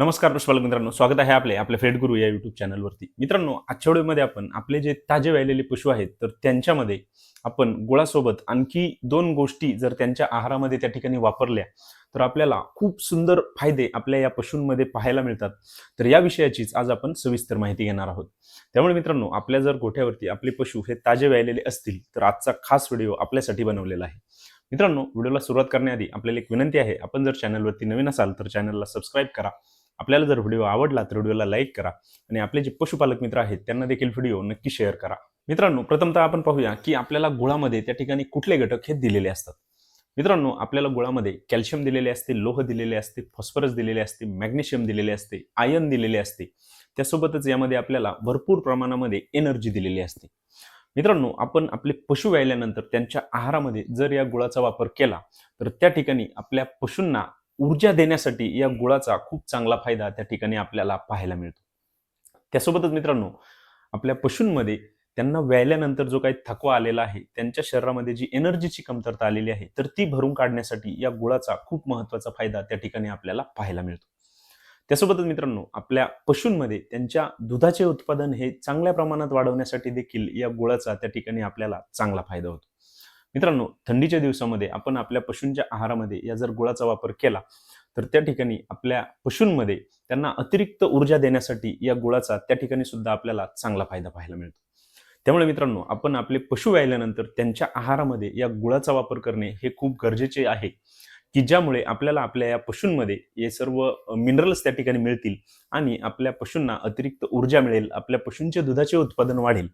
नमस्कार पुष्पालक मित्रांनो स्वागत आहे आपले आपल्या फेड गुरु या युट्यूब चॅनलवरती मित्रांनो आजच्या व्हिडिओमध्ये आपण आपले जे ताजे वाहिलेले पशु आहेत तर त्यांच्यामध्ये आपण गुळासोबत आणखी दोन गोष्टी जर त्यांच्या आहारामध्ये त्या ठिकाणी वापरल्या तर आपल्याला खूप सुंदर फायदे आपल्या या पशूंमध्ये पाहायला मिळतात. तर या विषयाचीच आज आपण सविस्तर माहिती घेणार आहोत. त्यामुळे मित्रांनो आपल्या जर गोठ्यावरती आपले पशु हे ताजे व्यायलेले असतील तर आजचा खास व्हिडिओ आपल्यासाठी बनवलेला आहे. मित्रांनो व्हिडिओला सुरुवात करण्याआधी आपल्याला एक विनंती आहे आपण जर चॅनलवरती नवीन असाल तर चॅनलला सबस्क्राईब करा. आपल्याला जर व्हिडिओ आवडला तर व्हिडिओला लाईक करा आणि आपले जे पशुपालक मित्र आहेत त्यांना देखील व्हिडिओ नक्की शेअर करा. मित्रांनो प्रथमतः आपण पाहूया की आपल्याला गुळामध्ये त्या ठिकाणी कुठले घटक हे दिलेले असतात. मित्रांनो आपल्याला गुळामध्ये कॅल्शियम दिलेले असते लोह दिलेले असते फॉस्फरस दिलेले असते मॅग्नेशियम दिलेले असते आयन दिलेले असते. त्यासोबतच यामध्ये आपल्याला भरपूर प्रमाणामध्ये एनर्जी दिलेली असते. मित्रांनो आपण आपले पशु व्यायल्यानंतर त्यांच्या आहारामध्ये जर या गुळाचा वापर केला तर त्या ठिकाणी आपल्या पशूंना ऊर्जा देण्यासाठी या गुळाचा खूप चांगला फायदा त्या ठिकाणी आपल्याला पाहायला मिळतो. त्यासोबतच मित्रांनो आपल्या पशूंमध्ये त्यांना व्यायल्यानंतर जो काही थकवा आलेला आहे त्यांच्या शरीरामध्ये जी एनर्जीची कमतरता आलेली आहे तर ती भरून काढण्यासाठी या गुळाचा खूप महत्त्वाचा फायदा त्या ठिकाणी आपल्याला पाहायला मिळतो. त्यासोबतच मित्रांनो आपल्या पशूंमध्ये त्यांच्या दुधाचे उत्पादन हे चांगल्या प्रमाणात वाढवण्यासाठी देखील या गुळाचा त्या ठिकाणी आपल्याला चांगला फायदा होतो. मित्रांनो थंडीच्या दिवसामध्ये आपण आपल्या पशूंच्या आहारामध्ये या जर गुळाचा वापर केला तर त्या ठिकाणी आपल्या पशूंमध्ये त्यांना अतिरिक्त ऊर्जा देण्यासाठी या गुळाचा त्या ठिकाणी सुद्धा आपल्याला चांगला फायदा पाहायला मिळतो. त्यामुळे मित्रांनो आपण आपले पशु व्यायल्यानंतर त्यांच्या आहारामध्ये या गुळाचा वापर करणे हे खूप गरजेचे आहे की ज्यामुळे आपल्याला आपल्या या पशूंमध्ये हे सर्व मिनरल्स त्या ठिकाणी मिळतील आणि आपल्या पशूंना अतिरिक्त ऊर्जा मिळेल आपल्या पशूंचे दुधाचे उत्पादन वाढेल.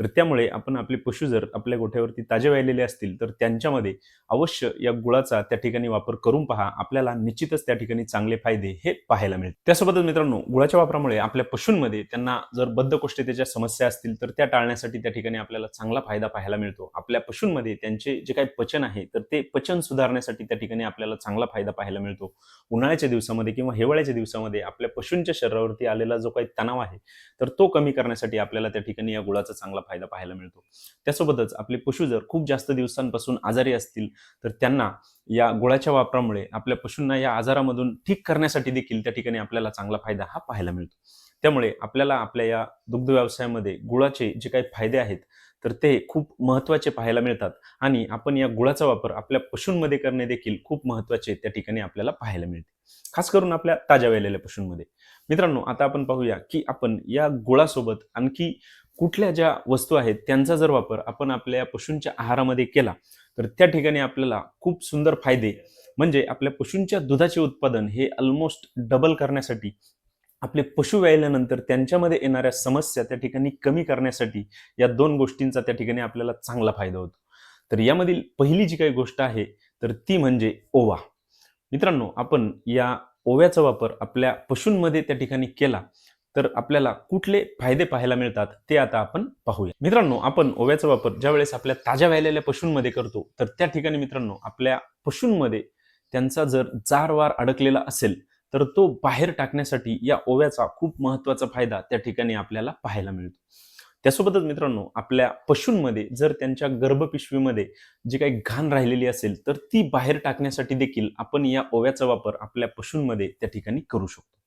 तर त्यामुळे आपण आपले पशु जर आपल्या गोठ्यावरती ताजे व्हायलेले असतील तर त्यांच्यामध्ये अवश्य या गुळाचा त्या ठिकाणी वापर करून पहा. आपल्याला निश्चितच त्या ठिकाणी चांगले फायदे हे पाहायला मिळतील. त्यासोबतच मित्रांनो गुळाच्या वापरामुळे आपल्या पशूंमध्ये त्यांना जर बद्धकोष्ठतेच्या समस्या असतील तर त्या टाळण्यासाठी त्या ठिकाणी आपल्याला चांगला फायदा पाहायला मिळतो. आपल्या पशूंमध्ये त्यांचे जे काही पचन आहे तर ते पचन सुधारण्यासाठी त्या ठिकाणी आपल्याला चांगला फायदा पाहायला मिळतो. उन्हाळ्याच्या दिवसामध्ये किंवा हिवाळ्याच्या दिवसामध्ये आपल्या पशूंच्या शरीरावरती आलेला जो काही तणाव आहे तर तो कमी करण्यासाठी आपल्याला त्या ठिकाणी या गुळाचा चांगला फायदा पाहायला मिळतो. त्यासोबतच आपले पशु जर खूप जास्त दिवसांपासून आजारी असतील तर त्यांना या गुळाच्या वापरामुळे आपल्या पशूंना या आजारामधून ठीक करण्यासाठी देखील त्या ठिकाणी आपल्याला चांगला फायदा हा पाहायला मिळतो. त्यामुळे आपल्याला आपल्या या दुग्ध व्यवसायामध्ये गुळाचे जे काही फायदे आहेत तर ते खूप महत्त्वाचे पाहायला मिळतात आणि आपण या गुळाचा वापर आपल्या पशूंमध्ये करणे देखील खूप महत्त्वाचे त्या ठिकाणी आपल्याला पाहायला मिळते. खास करून आपल्या ताज्या वेलेल्या पशूंमध्ये. मित्रांनो आता आपण पाहूया की आपण या गुळासोबत आणखी कुठल्या ज्या वस्तू आहेत त्यांचा जर वापर आपण आपल्या पशूंच्या आहारामध्ये केला तर त्या ठिकाणी आपल्याला खूप सुंदर फायदे. म्हणजे आपल्या पशूंच्या दुधाचे उत्पादन हे ऑलमोस्ट डबल करण्यासाठी आपले पशु व्यायल्यानंतर त्यांच्यामध्ये येणाऱ्या समस्या त्या ठिकाणी कमी करण्यासाठी या दोन गोष्टींचा त्या ठिकाणी आपल्याला चांगला फायदा होतो. तर यामधील पहिली जी काही गोष्ट आहे तर ती म्हणजे ओवा. मित्रांनो आपण या ओव्याचा वापर आपल्या पशूंमध्ये त्या ठिकाणी केला तर आपल्याला कुठले फायदे पाहायला मिळतात ते आता आपण पाहूया. मित्रांनो आपण ओव्याचा वापर ज्या वेळेस आपल्या ताज्या व्हायलेल्या पशूंमध्ये करतो तर त्या ठिकाणी मित्रांनो आपल्या पशूंमध्ये त्यांचा जर जार वार अडकलेला असेल तर तो बाहेर टाकण्यासाठी या ओव्याचा खूप महत्त्वाचा फायदा त्या ठिकाणी आपल्याला पाहायला मिळतो. त्यासोबतच मित्रांनो आपल्या पशूंमध्ये जर त्यांच्या गर्भपिशवीमध्ये जी काही घाण राहिलेली असेल तर ती बाहेर टाकण्यासाठी देखील आपण या ओव्याचा वापर आपल्या पशूंमध्ये त्या ठिकाणी करू शकतो.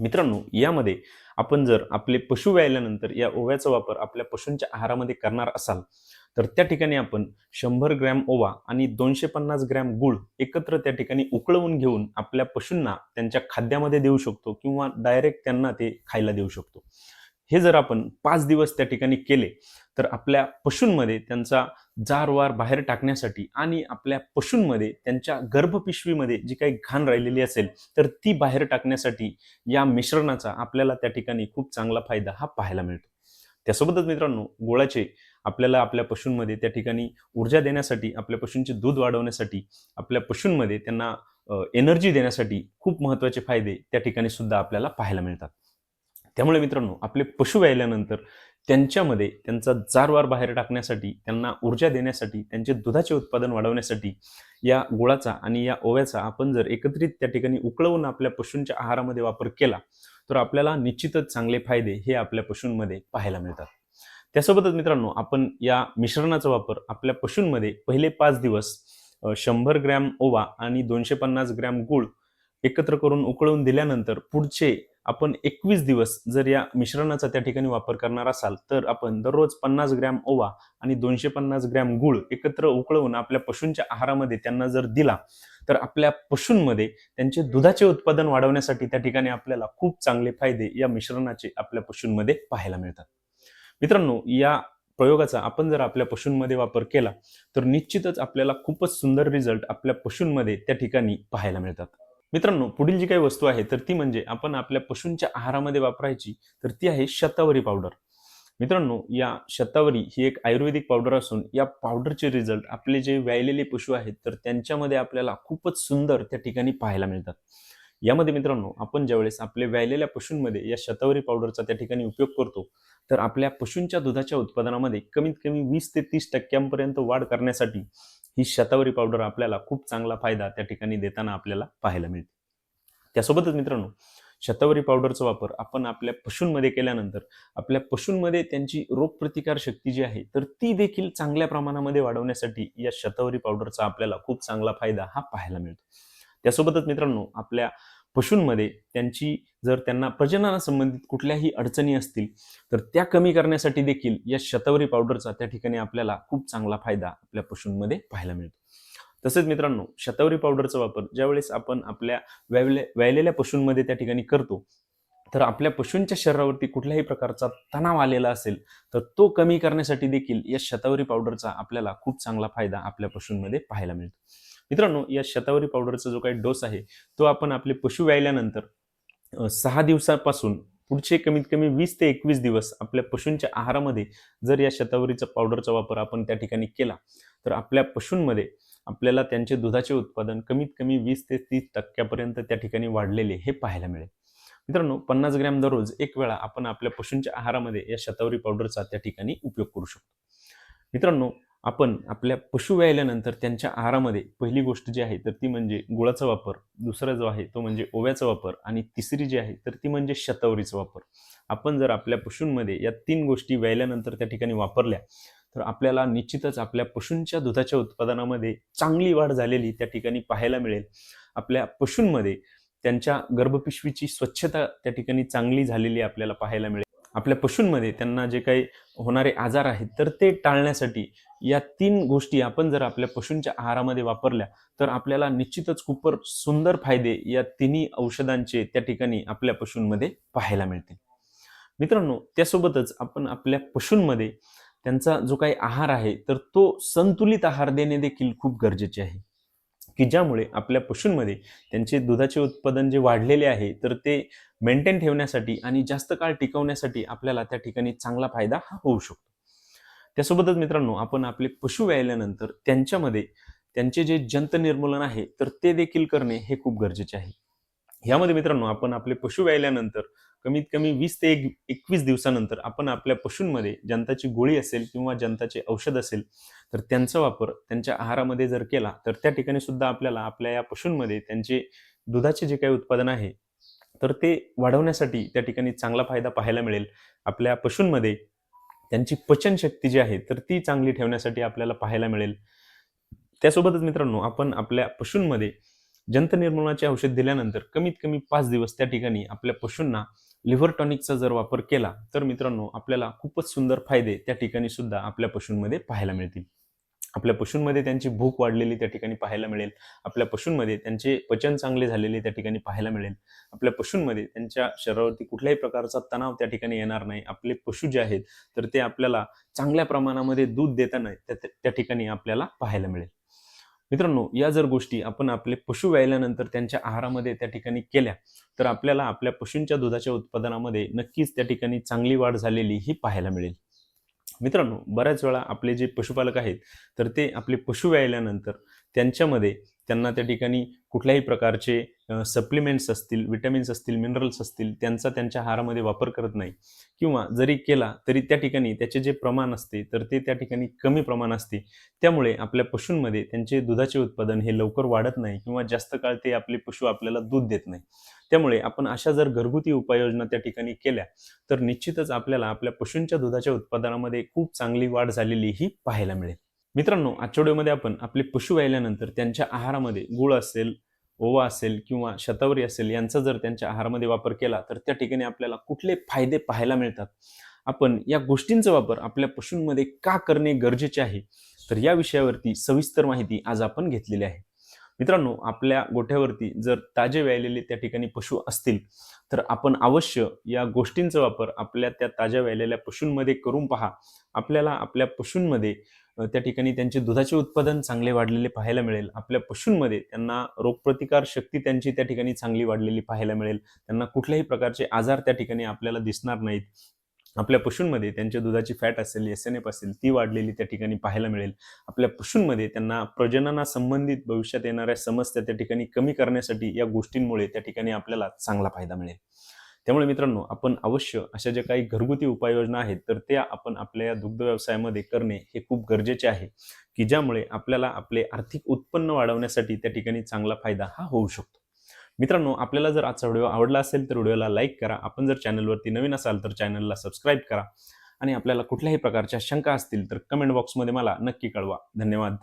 मित्रांनो यामध्ये आपण जर आपले पशु व्यायल्यानंतर या ओव्याचा वापर आपल्या पशूंच्या आहारामध्ये करणार असाल तर त्या ठिकाणी आपण शंभर ग्रॅम ओवा आणि दोनशे पन्नास ग्रॅम गुळ एकत्र त्या ठिकाणी उकळवून घेऊन आपल्या पशूंना त्यांच्या खाद्यामध्ये देऊ शकतो किंवा डायरेक्ट त्यांना ते खायला देऊ शकतो. हे जर आपण पाच दिवस त्या ठिकाणी केले तर आपल्या पशूंमध्ये त्यांचा जारवार बाहेर टाकण्यासाठी आणि आपल्या पशूंमध्ये त्यांच्या गर्भपिशवीमध्ये जी काही घाण राहिलेली असेल तर ती बाहेर टाकण्यासाठी या मिश्रणाचा आपल्याला त्या ठिकाणी खूप चांगला फायदा हा पाहायला मिळतो. त्यासोबतच मित्रांनो गोळाचे आपल्याला आपल्या पशूंमध्ये त्या ठिकाणी ऊर्जा देण्यासाठी आपल्या पशूंचे दूध वाढवण्यासाठी आपल्या पशूंमध्ये त्यांना एनर्जी देण्यासाठी खूप महत्त्वाचे फायदे त्या ठिकाणी सुद्धा आपल्याला पाहायला मिळतात. त्यामुळे मित्रांनो आपले पशु व्यायल्यानंतर त्यांच्यामध्ये त्यांचा जारवार बाहेर टाकण्यासाठी त्यांना ऊर्जा देण्यासाठी त्यांचे दुधाचे उत्पादन वाढवण्यासाठी या गुळाचा आणि या ओव्याचा आपण जर एकत्रित त्या ठिकाणी उकळवून आपल्या पशूंच्या आहारामध्ये वापर केला तर आपल्याला निश्चितच चांगले फायदे हे आपल्या पशूंमध्ये पाहायला मिळतात. त्यासोबतच मित्रांनो आपण या मिश्रणाचा वापर आपल्या पशूंमध्ये पहिले पाच दिवस शंभर ग्रॅम ओवा आणि दोनशे पन्नास ग्रॅम गुळ एकत्र करून उकळून दिल्यानंतर पुढचे आपण एकवीस दिवस जर या मिश्रणाचा त्या ठिकाणी वापर करणार असाल तर आपण दररोज पन्नास ग्रॅम ओवा आणि दोनशे पन्नास ग्रॅम गुळ एकत्र उकळवून आपल्या पशूंच्या आहारामध्ये त्यांना जर दिला तर आपल्या पशूंमध्ये त्यांचे दुधाचे उत्पादन वाढवण्यासाठी त्या ठिकाणी आपल्याला खूप चांगले फायदे या मिश्रणाचे आपल्या पशूंमध्ये पाहायला मिळतात. मित्रांनो या प्रयोगाचा आपण जर आपल्या पशूंमध्ये वापर केला तर निश्चितच आपल्याला खूपच सुंदर रिझल्ट आपल्या पशूंमध्ये त्या ठिकाणी पाहायला मिळतात. मित्रांनो पुढील जी काही वस्तू आहे तर ती म्हणजे आपण आपल्या पशूंच्या आहारामध्ये वापरायची तर ती आहे शतावरी पावडर. मित्रांनो या शतावरी ही एक आयुर्वेदिक पावडर असून या पावडरचे रिझल्ट आपले जे व्यायलेले पशु आहेत तर त्यांच्यामध्ये आपल्याला खूपच सुंदर त्या ठिकाणी पाहायला मिळतात. यामध्ये मित्रांनो आपण ज्यावेळेस आपल्या व्यायलेल्या पशूंमध्ये या शतावरी पावडरचा त्या ठिकाणी उपयोग करतो तर आपल्या पशूंच्या दुधाच्या उत्पादनामध्ये कमीत कमी वीस ते तीस टक्क्यांपर्यंत वाढ करण्यासाठी ही शतावरी पावडर आपल्याला खूप चांगला फायदा त्या ठिकाणी देताना आपल्याला पाहायला मिळते. त्यासोबतच मित्रांनो शतावरी पावडरचा वापर आपण आपल्या पशूंमध्ये केल्यानंतर आपल्या पशूंमध्ये त्यांची रोगप्रतिकार शक्ती जी आहे तर ती देखील चांगल्या प्रमाणामध्ये वाढवण्यासाठी या शतावरी पावडरचा आपल्याला खूप चांगला फायदा हा पाहायला मिळतो. त्यासोबतच मित्रांनो आपल्या पशूंमध्ये त्यांची जर त्यांना प्रजननासंबंधित कुठल्याही अडचणी असतील तर त्या कमी करण्यासाठी देखील या शतावरी पावडरचा त्या ठिकाणी आपल्याला खूप चांगला फायदा आपल्या पशूंमध्ये पाहायला मिळतो. तसेच मित्रांनो शतावरी पावडरचा वापर ज्यावेळेस आपण आपल्या व्यावले व्यायलेल्या पशूंमध्ये त्या ठिकाणी करतो तर आपल्या पशूंच्या शरीरावरती कुठल्याही प्रकारचा तणाव आलेला असेल तर तो कमी करण्यासाठी देखील या शतावरी पावडरचा आपल्याला खूप चांगला फायदा आपल्या पशूंमध्ये पाहायला मिळतो. मित्रांनो या शतावरी पावडरचा जो काही डोस आहे तो आपण आपले पशु व्यायल्यानंतर सहा दिवसापासून पुढचे कमीत कमी वीस ते एकवीस दिवस आपल्या पशूंच्या आहारामध्ये जर या शतावरीचा पावडरचा वापर आपण त्या ठिकाणी केला तर आपल्या पशूंमध्ये आपल्याला त्यांचे दुधाचे उत्पादन कमीत कमी वीस ते तीस टक्क्यापर्यंत त्या ठिकाणी वाढलेले हे पाहायला मिळेल. मित्रांनो पन्नास ग्रॅम दररोज एक वेळा आपण आपल्या पशूंच्या आहारामध्ये या शतावरी पावडरचा त्या ठिकाणी उपयोग करू शकतो. मित्रांनो आपण आपल्या पशु व्यायल्यानंतर त्यांच्या आहारामध्ये पहिली गोष्ट जी आहे तर ती म्हणजे गुळाचा वापर. दुसरा जो आहे तो म्हणजे ओव्याचा वापर. आणि तिसरी जी आहे तर ती म्हणजे शतावरीचा वापर. आपण जर आपल्या पशूंमध्ये या तीन गोष्टी व्यायल्यानंतर त्या ठिकाणी वापरल्या तर आपल्याला निश्चितच आपल्या पशूंच्या दुधाच्या उत्पादनामध्ये चांगली वाढ झालेली त्या ठिकाणी पाहायला मिळेल. आपल्या पशूंमध्ये त्यांच्या गर्भपिशवीची स्वच्छता त्या ठिकाणी चांगली झालेली आपल्याला पाहायला मिळेल. आपल्या पशूंमध्ये त्यांना जे काही होणारे आजार आहेत तर ते टाळण्यासाठी या तीन गोष्टी आपण जर आपल्या पशूंच्या आहारामध्ये वापरल्या तर आपल्याला निश्चितच खूप सुंदर फायदे या तिन्ही औषधांचे त्या ठिकाणी आपल्या पशूंमध्ये पाहायला मिळतील. मित्रांनो त्यासोबतच आपण आपल्या पशूंमध्ये त्यांचा जो काही आहार आहे तर तो संतुलित आहार देणे देखील खूप गरजेचे आहे. की ज्यामुळे आपल्या पशूंमध्ये त्यांचे दुधाचे उत्पादन जे वाढलेले आहे तर ते मेंटेन ठेवण्यासाठी आणि जास्त काळ टिकवण्यासाठी आपल्याला त्या ठिकाणी चांगला फायदा हा होऊ शकतो. त्यासोबतच मित्रांनो आपण आपले पशु व्यायल्यानंतर त्यांच्यामध्ये त्यांचे जे जंत निर्मूलन आहे तर ते देखील करणे हे खूप गरजेचे आहे. यामध्ये मित्रांनो आपण आपले पशु व्यायल्यानंतर कमीत कमी वीस ते एक एकवीस दिवसानंतर आपण आपल्या पशूंमध्ये जंताची गोळी असेल किंवा जंताचे औषध असेल तर त्यांचा वापर त्यांच्या आहारामध्ये जर केला तर त्या ठिकाणी सुद्धा आपल्याला आपल्या या पशूंमध्ये त्यांचे दुधाचे जे काही उत्पादन आहे तर ते वाढवण्यासाठी त्या ठिकाणी चांगला फायदा पाहायला मिळेल. आपल्या पशूंमध्ये त्यांची पचनशक्ती जी आहे तर ती चांगली ठेवण्यासाठी आपल्याला पाहायला मिळेल. त्यासोबतच मित्रांनो आपण आपल्या पशूंमध्ये जंत निर्मूलनाचे औषध दिल्यानंतर कमीत कमी पाच दिवस त्या ठिकाणी आपल्या पशूंना लिव्हर टॉनिकचा जर वापर केला तर मित्रांनो आपल्याला खूपच सुंदर फायदे त्या ठिकाणी सुद्धा आपल्या पशूंमध्ये पाहायला मिळतील. आपल्या पशूंमध्ये त्यांची भूक वाढलेली त्या ठिकाणी पाहायला मिळेल. आपल्या पशूंमध्ये त्यांचे पचन चांगले झालेले त्या ठिकाणी पाहायला मिळेल. आपल्या पशूंमध्ये त्यांच्या शरीरावरती कुठल्याही प्रकारचा तणाव त्या ठिकाणी येणार नाही. आपले पशु जे आहेत तर ते आपल्याला चांगल्या प्रमाणामध्ये दूध देताना त्या ठिकाणी आपल्याला पाहायला मिळेल. मित्रांनो या जर गोष्टी आपण आपले पशु व्यायल्यानंतर त्यांच्या आहारामध्ये त्या ठिकाणी केल्या तर आपल्याला आपल्या पशूंच्या दुधाच्या उत्पादनामध्ये नक्कीच त्या ठिकाणी चांगली वाढ झालेली ही पाहायला मिळेल. मित्रांनो बऱ्याच वेळा आपले जे पशुपालक आहेत तर ते आपले पशु व्यायल्यानंतर त्यांच्यामध्ये त्यांना त्या ठिकाणी कुठल्याही प्रकारचे सप्लिमेंट्स असतील विटॅमिन्स असतील मिनरल्स असतील त्यांचा त्यांच्या आहारामध्ये वापर करत नाही. किंवा जरी केला तरी त्या ठिकाणी त्याचे जे प्रमाण असते तर ते त्या ठिकाणी कमी प्रमाण असते. त्यामुळे आपल्या पशूंमध्ये त्यांचे दुधाचे उत्पादन हे लवकर वाढत नाही किंवा जास्त काळ ते आपले पशु आपल्याला दूध देत नाही. त्यामुळे आपण अशा जर घरगुती उपाययोजना त्या ठिकाणी केल्या तर निश्चितच आपल्याला आपल्या पशूंच्या दुधाच्या उत्पादनामध्ये खूप चांगली वाढ झालेली ही पाहायला मिळेल. मित्रांनो आठवड्यामध्ये आपण आपले पशु व्यायल्यानंतर त्यांच्या आहारामध्ये गुळ असेल ओवा असेल किंवा शतावरी असेल यांचा जर त्यांच्या आहारामध्ये वापर केला तर त्या ठिकाणी आपल्याला कुठले फायदे पाहायला मिळतात? आपण या गोष्टींचा वापर आपल्या पशूंमध्ये का करणे गरजेचे आहे? तर या विषयावरती सविस्तर माहिती आज आपण घेतलेली आहे. मित्रांनो आपल्या गोठ्यावरती जर ताजे व्यायलेले त्या ठिकाणी पशु असतील तर आपण अवश्य या गोष्टींचा वापर आपल्या त्या ताज्या व्यायलेल्या पशूंमध्ये करून पहा. आपल्याला आपल्या पशूंमध्ये त्या ठिकाणी त्यांचे दुधाचे उत्पादन चांगले वाढलेले पाहायला मिळेल. आपल्या पशूंमध्ये त्यांना रोगप्रतिकार शक्ती त्यांची त्या ठिकाणी चांगली वाढलेली पाहायला मिळेल. त्यांना कुठल्याही प्रकारचे आजार त्या ठिकाणी आपल्याला दिसणार नाहीत. आपल्या पशूंमध्ये त्यांच्या दुधाची फॅट असेल एस एन एफ असेल ती वाढलेली त्या ठिकाणी पाहायला मिळेल. आपल्या पशूंमध्ये त्यांना प्रजनना संबंधित भविष्यात येणाऱ्या समस्या त्या ठिकाणी कमी करण्यासाठी या गोष्टींमुळे त्या ठिकाणी आपल्याला चांगला फायदा मिळेल. त्यामुळे मित्रांनो आपण अवश्य अशा ज्या काही घरगुती उपाययोजना आहेत तर त्या आपण आपल्या या दुग्ध व्यवसायामध्ये करणे हे खूप गरजेचे आहे की ज्यामुळे आपल्याला आपले आर्थिक उत्पन्न वाढवण्यासाठी त्या ठिकाणी चांगला फायदा हा होऊ शकतो. मित्रांनो आपल्याला जर आजचा व्हिडिओ आवडला असेल तर व्हिडिओला लाईक करा. आपण जर चॅनलवरती नवीन असाल तर चॅनलला सबस्क्राईब करा. आणि आपल्याला कुठल्याही प्रकारच्या शंका असतील तर कमेंट बॉक्समध्ये मला नक्की कळवा. धन्यवाद.